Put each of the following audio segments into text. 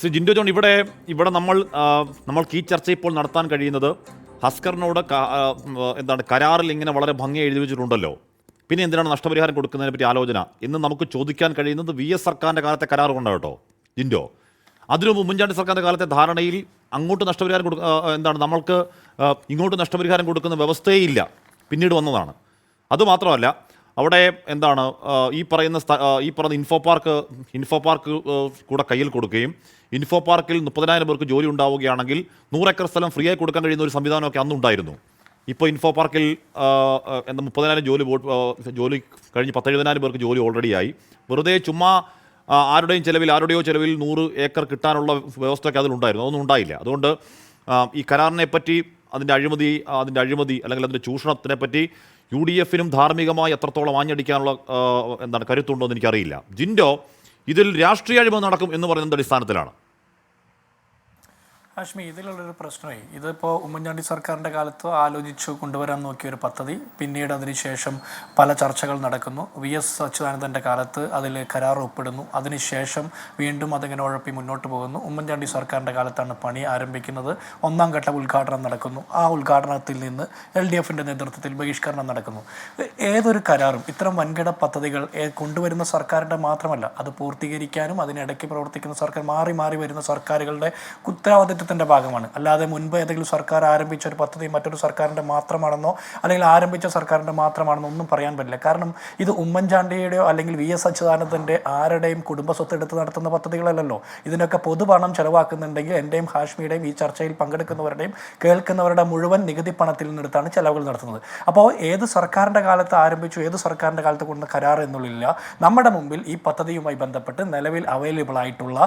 Shri Jinto John ഇവിടെ ഇവിടെ നമ്മൾ നമ്മൾ നമ്മൾക്ക് ഈ ചർച്ച ഇപ്പോൾ നടത്താൻ കഴിയുന്നത് ഹസ്കറിനോട് എന്താണ് കരാറിൽ ഇങ്ങനെ വളരെ ഭംഗി എഴുതി വെച്ചിട്ടുണ്ടല്ലോ. പിന്നെ എന്തിനാണ് നഷ്ടപരിഹാരം കൊടുക്കുന്നതിനെ പറ്റി ആലോചന? എന്ന് നമുക്ക് ചോദിക്കാൻ കഴിയുന്നത് വി എസ് സർക്കാരിന്റെ കാലത്തെ കരാർ കൊണ്ടാണ് കേട്ടോ ജിൻഡോ. അതിനു മുമ്പ് ഉമ്മൻചാണ്ടി സർക്കാരിന്റെ കാലത്തെ ധാരണയിൽ അങ്ങോട്ട് നഷ്ടപരിഹാരം കൊടുക്ക എന്താണ് നമ്മൾക്ക് ഇങ്ങോട്ട് നഷ്ടപരിഹാരം കൊടുക്കുന്ന വ്യവസ്ഥയേ ഇല്ല. പിന്നീട് വന്നതാണ്. അതുമാത്രമല്ല അവിടെ എന്താണ് ഈ പറയുന്ന ഈ പറയുന്ന ഇൻഫോ പാർക്ക് ഇൻഫോ പാർക്ക് കൂടെ കയ്യിൽ കൊടുക്കുകയും ഇൻഫോ പാർക്കിൽ മുപ്പതിനായിരം പേർക്ക് ജോലി ഉണ്ടാവുകയാണെങ്കിൽ നൂറേക്കർ സ്ഥലം ഫ്രീ ആയി കൊടുക്കാൻ കഴിയുന്ന ഒരു സംവിധാനമൊക്കെ അന്നുണ്ടായിരുന്നു ഇപ്പോൾ ഇൻഫോ പാർക്കിൽ എന്താ മുപ്പതിനായിരം ജോലി ജോലി കഴിഞ്ഞ് പത്തെഴുപതിനായിരം പേർക്ക് ജോലി ഓൾറെഡി ആയി. വെറുതെ ചുമ്മാ ആരുടെയും ചിലവിൽ ആരുടെയോ ചിലവിൽ നൂറ് ഏക്കർ കിട്ടാനുള്ള വ്യവസ്ഥയൊക്കെ അതിലുണ്ടായിരുന്നു. അതൊന്നും ഉണ്ടായില്ല. അതുകൊണ്ട് ഈ കരാറിനെ പറ്റി അതിന്റെ അഴിമതി അതിന്റെ അഴിമതി അല്ലെങ്കിൽ അതിന്റെ ചൂഷണത്തിനെ പറ്റി യു ഡി എഫിനും ധാർമ്മികമായി എത്രത്തോളം ആഞ്ഞടിക്കാനുള്ള എന്താണ് കരുത്തുണ്ടോ എന്ന് എനിക്കറിയില്ല. ജിൻഡോ ഇതിൽ രാഷ്ട്രീയ അഴിമതി നടക്കും എന്ന് പറയുന്നത് അടിസ്ഥാനത്തിലാണ്. ഹാഷ്മി ഇതിലുള്ളൊരു പ്രശ്നമായി. ഇതിപ്പോൾ ഉമ്മൻചാണ്ടി സർക്കാരിന്റെ കാലത്ത് ആലോചിച്ചു കൊണ്ടുവരാൻ നോക്കിയ ഒരു പദ്ധതി. പിന്നീട് അതിനുശേഷം പല ചർച്ചകൾ നടക്കുന്നു. വി എസ് അച്യുതാനന്ദന്റെ കാലത്ത് അതിൽ കരാർ ഒപ്പിടുന്നു. അതിനുശേഷം വീണ്ടും അതിങ്ങനെ ഉഴപ്പി മുന്നോട്ട് പോകുന്നു. ഉമ്മൻചാണ്ടി സർക്കാരിന്റെ കാലത്താണ് പണി ആരംഭിക്കുന്നത്. ഒന്നാം ഘട്ട ഉദ്ഘാടനം നടക്കുന്നു. ആ ഉദ്ഘാടനത്തിൽ നിന്ന് എൽ ഡി എഫിന്റെ നേതൃത്വത്തിൽ ബഹിഷ്കരണം നടക്കുന്നു. ഏതൊരു കരാറും ഇത്തരം വൻകിട പദ്ധതികൾ കൊണ്ടുവരുന്ന സർക്കാരിന്റെ മാത്രമല്ല അത് പൂർത്തീകരിക്കാനും അതിനിടയ്ക്ക് പ്രവർത്തിക്കുന്ന സർക്കാർ മാറി മാറി വരുന്ന സർക്കാരുകളുടെ ഉത്തരവാദിത്വത്തിന്റെ ഭാഗമാണ്. അല്ലാതെ മുൻപ് ഏതെങ്കിലും സർക്കാർ ആരംഭിച്ച ഒരു പദ്ധതി മറ്റൊരു സർക്കാരിന്റെ മാത്രമാണെന്നോ അല്ലെങ്കിൽ ആരംഭിച്ച സർക്കാരിന്റെ മാത്രമാണെന്നോ ഒന്നും പറയാൻ പറ്റില്ല. കാരണം ഇത് ഉമ്മൻചാണ്ടിയുടെയോ അല്ലെങ്കിൽ വി എസ് അച്യുതാനന്ദന്റെ ആരുടെയും കുടുംബ സ്വത്ത് എടുത്ത് നടത്തുന്ന പദ്ധതികളല്ലല്ലോ. ഇതിനൊക്കെ പൊതുപണം ചെലവാക്കുന്നുണ്ടെങ്കിൽ എന്റെയും ഹാഷ്മിയുടെയും ഈ ചർച്ചയിൽ പങ്കെടുക്കുന്നവരുടെയും കേൾക്കുന്നവരുടെ മുഴുവൻ നികുതി പണത്തിൽ നിന്നെടുത്താണ് ചെലവുകൾ നടത്തുന്നത്. അപ്പോൾ ഏത് സർക്കാരിന്റെ കാലത്ത് ആരംഭിച്ചു ഏത് സർക്കാരിന്റെ കാലത്ത് കൊണ്ടുവന്ന കരാർ എന്നുള്ളില്ല. നമ്മുടെ മുമ്പിൽ ഈ പദ്ധതിയുമായി ബന്ധപ്പെട്ട് നിലവിൽ അവൈലബിൾ ആയിട്ടുള്ള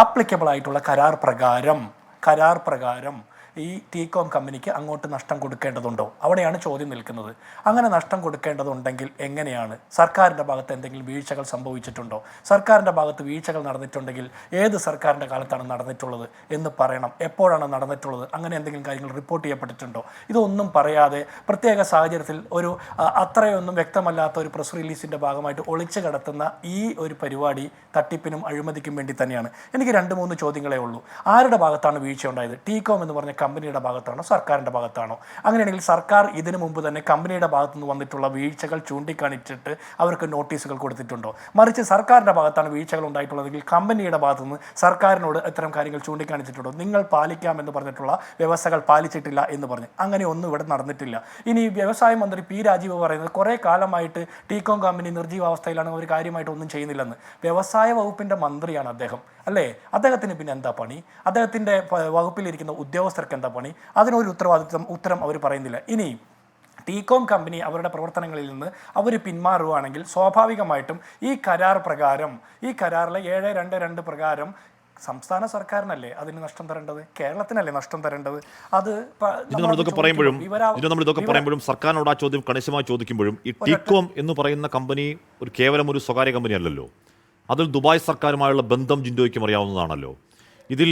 ആപ്ലിക്കബിൾ ആയിട്ടുള്ള കരാർ പ്രകാരം കരാർ പ്രകാരം ഈ ടീകോം കമ്പനിക്ക് അങ്ങോട്ട് നഷ്ടം കൊടുക്കേണ്ടതുണ്ടോ? അവിടെയാണ് ചോദ്യം നിൽക്കുന്നത്. അങ്ങനെ നഷ്ടം കൊടുക്കേണ്ടതുണ്ടെങ്കിൽ എങ്ങനെയാണ്? സർക്കാരിന്റെ ഭാഗത്ത് എന്തെങ്കിലും വീഴ്ചകൾ സംഭവിച്ചിട്ടുണ്ടോ? സർക്കാരിന്റെ ഭാഗത്ത് വീഴ്ചകൾ നടന്നിട്ടുണ്ടെങ്കിൽ ഏത് സർക്കാരിന്റെ കാലത്താണ് നടന്നിട്ടുള്ളത് എന്ന് പറയണം. എപ്പോഴാണ് നടന്നിട്ടുള്ളത്? അങ്ങനെ എന്തെങ്കിലും കാര്യങ്ങൾ റിപ്പോർട്ട് ചെയ്യപ്പെട്ടിട്ടുണ്ടോ? ഇതൊന്നും പറയാതെ പ്രത്യേക സാഹചര്യത്തിൽ ഒരു അത്രയൊന്നും വ്യക്തമല്ലാത്ത ഒരു പ്രസ് റിലീസിന്റെ ഭാഗമായിട്ട് ഒളിച്ചു കടത്തുന്ന ഈ ഒരു പരിപാടി തട്ടിപ്പിനും അഴിമതിക്കും വേണ്ടി തന്നെയാണ്. എനിക്ക് രണ്ട് മൂന്ന് ചോദ്യങ്ങളേ ഉള്ളൂ. ആരുടെ ഭാഗത്താണ് വീഴ്ച ഉണ്ടായത് ടീകോം എന്ന് പറഞ്ഞ കമ്പനിയുടെ ഭാഗത്താണോ സർക്കാരിന്റെ ഭാഗത്താണോ? അങ്ങനെയാണെങ്കിൽ സർക്കാർ ഇതിനു മുമ്പ് തന്നെ കമ്പനിയുടെ ഭാഗത്തുനിന്ന് വന്നിട്ടുള്ള വീഴ്ചകൾ ചൂണ്ടിക്കാണിച്ചിട്ട് അവർക്ക് നോട്ടീസുകൾ കൊടുത്തിട്ടുണ്ടോ? മറിച്ച് സർക്കാരിന്റെ ഭാഗത്താണ് വീഴ്ചകൾ ഉണ്ടായിട്ടുള്ളതെങ്കിൽ കമ്പനിയുടെ ഭാഗത്തുനിന്ന് സർക്കാരിനോട് ഇത്തരം കാര്യങ്ങൾ ചൂണ്ടിക്കാണിച്ചിട്ടുണ്ടോ? നിങ്ങൾ പാലിക്കാമെന്ന് പറഞ്ഞിട്ടുള്ള വ്യവസ്ഥകൾ പാലിച്ചിട്ടില്ല എന്ന് പറഞ്ഞു. അങ്ങനെ ഒന്നും ഇവിടെ നടന്നിട്ടില്ല. ഇനി വ്യവസായ മന്ത്രി പി രാജീവ് പറയുന്നത് കുറേ കാലമായിട്ട് ടീകോം കമ്പനി നിർജീവാവസ്ഥയിലാണ് അവർ കാര്യമായിട്ട് ഒന്നും ചെയ്യുന്നില്ലെന്ന്. വ്യവസായ വകുപ്പിന്റെ മന്ത്രിയാണ് അദ്ദേഹം അല്ലേ? അദ്ദേഹത്തിന് പിന്നെ എന്താ പണി? അദ്ദേഹത്തിന്റെ വകുപ്പിലിരിക്കുന്ന ഉദ്യോഗസ്ഥർക്ക് എന്താ പണി? അതിനൊരു ഉത്തരവാദിത്വം ഉത്തരം അവർ പറയുന്നില്ല. ഇനി ടീകോം കമ്പനി അവരുടെ പ്രവർത്തനങ്ങളിൽ നിന്ന് അവർ പിന്മാറുകയാണെങ്കിൽ സ്വാഭാവികമായിട്ടും ഈ കരാർ പ്രകാരം ഈ കരാറിലെ ഏഴ് രണ്ട് രണ്ട് പ്രകാരം സംസ്ഥാന സർക്കാരിനല്ലേ അതിന് നഷ്ടം തരേണ്ടത്? കേരളത്തിനല്ലേ നഷ്ടം തരേണ്ടത്? അത് നമ്മൾ ഇതൊക്കെ പറയുമ്പോഴും നമ്മൾ ഇതൊക്കെ പറയുമ്പോഴും സർക്കാരിനോട് ആ ചോദ്യം കണിശമായി ചോദിക്കുമ്പോഴും ഈ ടീകോം എന്ന് പറയുന്ന കമ്പനി ഒരു കേവലം ഒരു സ്വകാര്യ കമ്പനി അല്ലല്ലോ അതിൽ ദുബായ് സർക്കാരുമായുള്ള ബന്ധം ജിൻഡോയ്ക്കും അറിയാവുന്നതാണല്ലോ. ഇതിൽ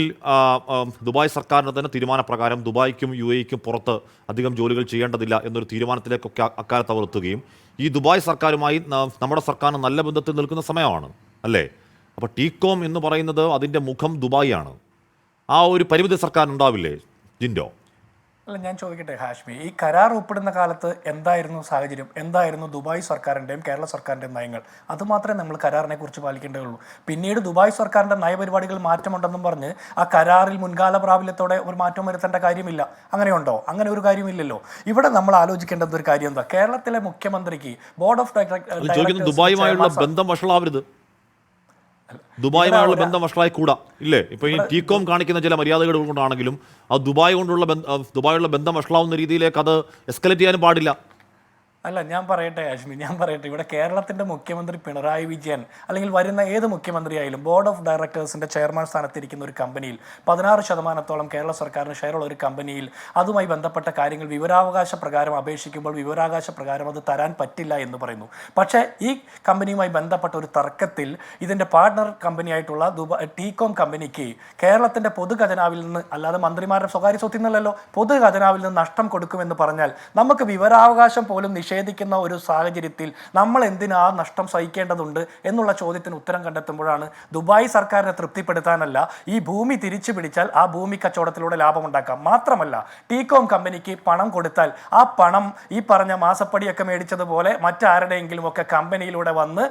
ദുബായ് സർക്കാരിന്റെ തന്നെ തീരുമാനപ്രകാരം ദുബായ്ക്കും യു എക്കും പുറത്ത് അധികം ജോലികൾ ചെയ്യേണ്ടതില്ല എന്നൊരു തീരുമാനത്തിലേക്കൊക്കെ അക്കാലത്ത് അവർ എത്തുകയും ഈ ദുബായ് സർക്കാരുമായി നമ്മുടെ സർക്കാരിന് നല്ല ബന്ധത്തിൽ നിൽക്കുന്ന സമയമാണ് അല്ലേ? അപ്പോൾ ടീകോം എന്ന് പറയുന്നത് അതിന്റെ മുഖം ദുബായിയാണ് ആ ഒരു പരിമിതി സർക്കാർ ഉണ്ടാവില്ലേ ജിൻഡോ? അല്ല ഞാൻ ചോദിക്കട്ടെ ഹാഷ്മി ഈ കരാർ ഒപ്പിടുന്ന കാലത്ത് എന്തായിരുന്നു സാഹചര്യം? എന്തായിരുന്നു ദുബായ് സർക്കാരിന്റെയും കേരള സർക്കാരിന്റെയും നയങ്ങൾ? അതുമാത്രമേ നമ്മൾ കരാറിനെ കുറിച്ച് പാലിക്കേണ്ടതുള്ളൂ. പിന്നീട് ദുബായ് സർക്കാരിന്റെ നയപരിപാടികൾ മാറ്റമുണ്ടെന്നും പറഞ്ഞ് ആ കരാറിൽ മുൻകാല പ്രാബല്യത്തോടെ ഒരു മാറ്റം വരുത്തേണ്ട കാര്യമില്ല. അങ്ങനെയുണ്ടോ? അങ്ങനെ ഒരു കാര്യമില്ലല്ലോ. ഇവിടെ നമ്മൾ ആലോചിക്കേണ്ടത് ഒരു കാര്യം എന്താ? കേരളത്തിലെ മുഖ്യമന്ത്രിക്ക് ബോർഡ് ഓഫ് ഡയറക്ടർ ദുബായുമായുള്ള ബന്ധം വഷളാവരുത്. ദുബായുമായുള്ള ബന്ധം വഷളായി കൂടാ. ഇല്ലേ? ഇപ്പൊ ഈ ടീകോം കാണിക്കുന്ന ചില മര്യാദകൾ കൊണ്ടാണെങ്കിലും ആ ദുബായ് കൊണ്ടുള്ള ബന്ധ- ദുബായുള്ള ബന്ധം വഷളാവുന്ന രീതിയിലേക്ക് അത് എസ്കലേറ്റ് ചെയ്യാനും പാടില്ല. അല്ല ഞാൻ പറയട്ടെ അശ്മി ഞാൻ പറയട്ടെ. ഇവിടെ കേരളത്തിന്റെ മുഖ്യമന്ത്രി പിണറായി വിജയൻ അല്ലെങ്കിൽ വരുന്ന ഏത് മുഖ്യമന്ത്രിയായാലും ബോർഡ് ഓഫ് ഡയറക്ടേഴ്സിന്റെ ചെയർമാൻ സ്ഥാനത്തിരിക്കുന്ന ഒരു കമ്പനിയിൽ പതിനാറ് ശതമാനത്തോളം കേരള സർക്കാരിന് ഷെയറുള്ള ഒരു കമ്പനിയിൽ അതുമായി ബന്ധപ്പെട്ട കാര്യങ്ങൾ വിവരാവകാശ പ്രകാരം അപേക്ഷിക്കുമ്പോൾ വിവരാവകാശ പ്രകാരം അത് തരാൻ പറ്റില്ല എന്ന് പറയുന്നു. പക്ഷേ ഈ കമ്പനിയുമായി ബന്ധപ്പെട്ട ഒരു തർക്കത്തിൽ ഇതിന്റെ പാർട്ണർ കമ്പനിയായിട്ടുള്ള ദുബായ് ടീകോം കമ്പനിക്ക് കേരളത്തിന്റെ പൊതു ഖജനാവിൽ നിന്ന് അല്ലാതെ മന്ത്രിമാരുടെ സ്വകാര്യ സ്വത്തിൽ നിന്നല്ലല്ലോ പൊതു ഖജനാവിൽ നിന്ന് നഷ്ടം കൊടുക്കുമെന്ന് പറഞ്ഞാൽ നമുക്ക് വിവരാവകാശം പോലും നിഷേധിക്കും നിഷേധിക്കുന്ന ഒരു സാഹചര്യത്തിൽ നമ്മൾ എന്തിനാ നഷ്ടം സഹിക്കേണ്ടതുണ്ട് എന്നുള്ള ചോദ്യത്തിന് ഉത്തരം കണ്ടെത്തുമ്പോഴാണ് ദുബായ് സർക്കാരിനെ തൃപ്തിപ്പെടുത്താനല്ല ഈ ഭൂമി തിരിച്ചു പിടിച്ചാൽ ആ ഭൂമി കച്ചവടത്തിലൂടെ ലാഭമുണ്ടാക്കാം. മാത്രമല്ല ടീകോം കമ്പനിക്ക് പണം കൊടുത്താൽ ആ പണം ഈ പറഞ്ഞ മാസപ്പടിയൊക്കെ മേടിച്ചതുപോലെ മറ്റാരുടെയെങ്കിലും ഒക്കെ കമ്പനിയിലൂടെ വന്ന്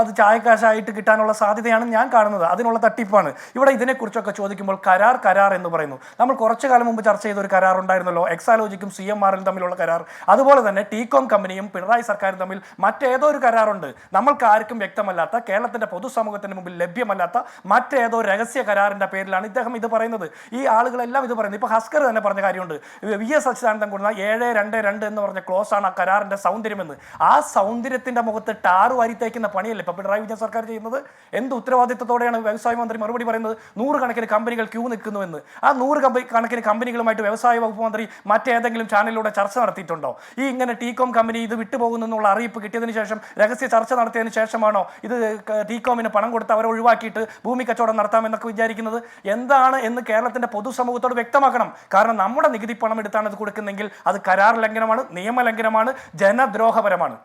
അത് ചായക്കാശായിട്ട് കിട്ടാനുള്ള സാധ്യതയാണ് ഞാൻ കാണുന്നത്. അതിനുള്ള തട്ടിപ്പാണ്. ഇവിടെ ഇതിനെക്കുറിച്ചൊക്കെ ചോദിക്കുമ്പോൾ കരാർ കരാർ എന്ന് പറയുന്നു. നമ്മൾ കുറച്ചു കാലം മുമ്പ് ചർച്ച ചെയ്ത ഒരു കരാർ ഉണ്ടായിരുന്നല്ലോ എക്സാലോജിക്കും സി എം ആറിലും തമ്മിലുള്ള കരാർ. അതുപോലെ തന്നെ ടീകോം കമ്പനിയും പിണറായി സർക്കാരും തമ്മിൽ മറ്റേതോ ഒരു കരാറുണ്ട്. നമ്മൾക്ക് ആർക്കും വ്യക്തമല്ലാത്ത കേരളത്തിന്റെ പൊതുസമൂഹത്തിന് മുമ്പിൽ ലഭ്യമല്ലാത്ത മറ്റേതോ രഹസ്യ കരാറിന്റെ പേരിലാണ് ഇദ്ദേഹം ഇത് പറയുന്നത്. ഈ ആളുകളെല്ലാം ഇത് പറയുന്നത്. ഇപ്പൊ ഹസ്കർ തന്നെ പറഞ്ഞ കാര്യമുണ്ട്. വി എസ് അച്യുതാനന്ദൻ കൊടുക്കുന്ന ഏഴ് രണ്ട് രണ്ട് എന്ന് പറഞ്ഞ ക്ലോസ് ആണ് ആ കരാറിന്റെ സൗന്ദര്യമെന്ന്. ആ സൗന്ദര്യത്തിന്റെ മുഖത്ത് ടാറ് വാരി തേക്കുന്ന പണിയല്ലേ ഇപ്പൊ പിണറായി വിജയൻ സർക്കാർ ചെയ്യുന്നത്? എന്ത് ഉത്തരവാദിത്തത്തോടെയാണ് വ്യവസായ മന്ത്രി മറുപടി പറയുന്നത്? നൂറുകണക്കിന് കമ്പനികൾ ക്യൂ നിൽക്കുന്നു എന്ന്. ആ നൂറ് കമ്പനി കണക്കിന് കമ്പനികളുമായിട്ട് വ്യവസായ വകുപ്പ് മന്ത്രി മറ്റേതെങ്കിലും ചാനലിലൂടെ ചർച്ച നടത്തിയിട്ടുണ്ടോ? ഈ ഇങ്ങനെ ടീകോം കമ്പനി ഇത് വിട്ടുപോകുന്നു എന്നുള്ള അറിയിപ്പ് കിട്ടിയതിന് ശേഷം രഹസ്യ ചർച്ച നടത്തിയതിന് ശേഷമാണോ? ഇത് ടീകോമിന് പണം കൊടുത്ത് അവരെ ഒഴിവാക്കിയിട്ട് ഭൂമി കച്ചവടം നടത്താമെന്നൊക്കെ വിചാരിക്കുന്നത്? എന്താണ് എന്ന് കേരളത്തിന്റെ പൊതുസമൂഹത്തോട് വ്യക്തമാക്കണം. കാരണം നമ്മുടെ നികുതി പണം എടുത്താണ് ഇത് കൊടുക്കുന്നെങ്കിൽ അത് കരാർ ലംഘനമാണ് നിയമലംഘനമാണ് ജനദ്രോഹപരമാണ്.